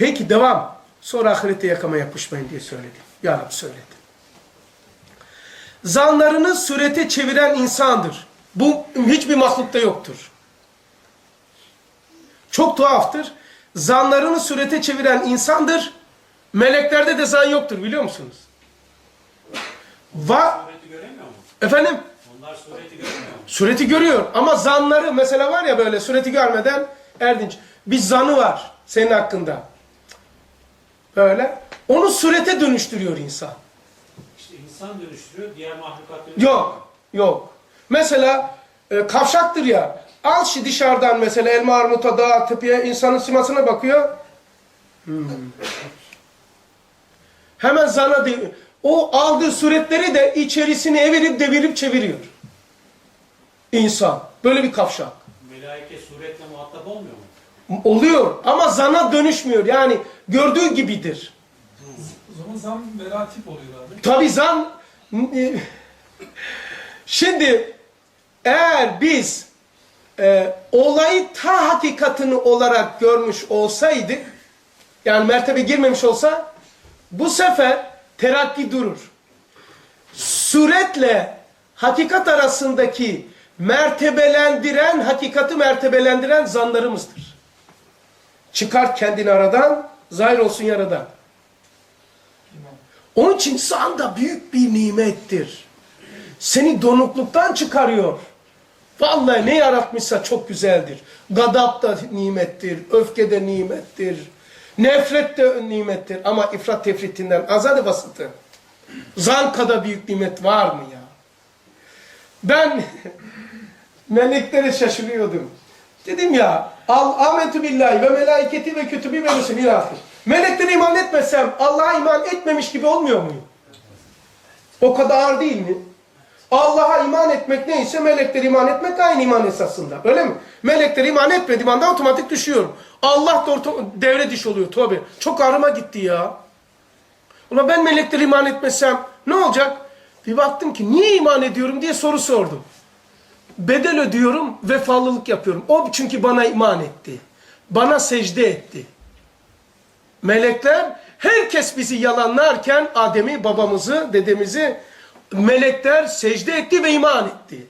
Peki devam. Sonra ahirette yakama yapışmayın diye söyledi. Ya Rabbi söyledi. Zanlarını surete çeviren insandır. Bu hiçbir mahlukta yoktur. Çok tuhaftır. Zanlarını surete çeviren insandır. Meleklerde de zan yoktur biliyor musunuz? Va Sureti göremiyor mu? efendim Onlar sureti görmüyor mu? sureti görüyor ama zanları mesela var ya böyle sureti görmeden Erdinç bir zanı var senin hakkında. Böyle onu surete dönüştürüyor insan. İşte insan dönüştürüyor, diğer mahlukat dönüştürüyor. Yok, yok. Mesela e, kavşaktır ya. Al şu dışarıdan mesela elma armuta dağa tepeye insanın simasına bakıyor. Hmm. Hemen zana de, o aldığı suretleri de içerisine evirip devirip çeviriyor. İnsan. Böyle bir kavşak. Melaike suretle muhatap olmuyor mu? Oluyor ama zana dönüşmüyor. Yani gördüğü gibidir. O zaman zam meratip oluyor abi. Tabi zan e, şimdi eğer biz e, olayı ta hakikatini olarak görmüş olsaydık yani mertebe girmemiş olsa bu sefer terakki durur. Suretle hakikat arasındaki mertebelendiren, hakikati mertebelendiren zanlarımızdır. Çıkart kendini aradan, zahir olsun yaradan. Onun için zan da büyük bir nimettir. Seni donukluktan çıkarıyor. Vallahi ne yaratmışsa çok güzeldir. Gadap da nimettir, öfke de nimettir. Nefret de nimettir ama ifrat tefritinden azade basıtı. Zan kadar büyük nimet var mı ya? Ben meleklere şaşırıyordum. Dedim ya, al amentü billahi ve melaiketi ve kütübü ve rusul ilahir. Meleklere iman etmesem Allah'a iman etmemiş gibi olmuyor muyum? O kadar ağır değil mi? Allah'a iman etmek neyse meleklere iman etmek aynı iman esasında. Öyle mi? Meleklere iman etmediğim anda otomatik düşüyorum. Allah da devre diş oluyor tabi. Çok ağrıma gitti ya. Ulan ben meleklere iman etmesem ne olacak? Bir baktım ki niye iman ediyorum diye soru sordum. Bedel ödüyorum, vefalılık yapıyorum. O çünkü bana iman etti. Bana secde etti. Melekler herkes bizi yalanlarken Adem'i, babamızı, dedemizi melekler secde etti ve iman etti.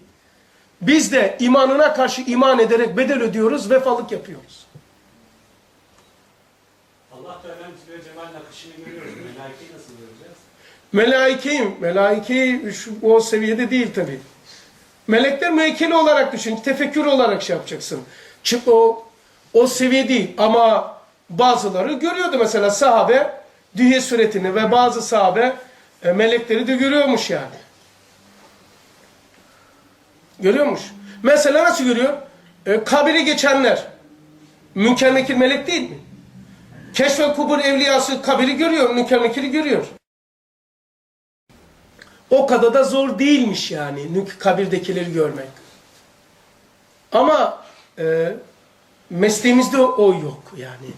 Biz de imanına karşı iman ederek bedel ödüyoruz, vefalık yapıyoruz. Allah Teala'nın Zübeyir Cemal nakışını görüyoruz. Melaikeyi nasıl göreceğiz? Melaikeyi şu, o seviyede değil tabi. Melekler müekkeli olarak düşün, tefekkür olarak şey yapacaksın. Çık o, o seviye değil ama bazıları görüyordu mesela sahabe dünya suretini ve bazı sahabe e, melekleri de görüyormuş yani. Görüyormuş. Mesela nasıl görüyor? E, kabiri geçenler. Münker melek değil mi? Keşfe kubur evliyası kabiri görüyor, münker görüyor. O kadar da zor değilmiş yani nük- kabirdekileri görmek. Ama e, mesleğimizde o, o yok yani.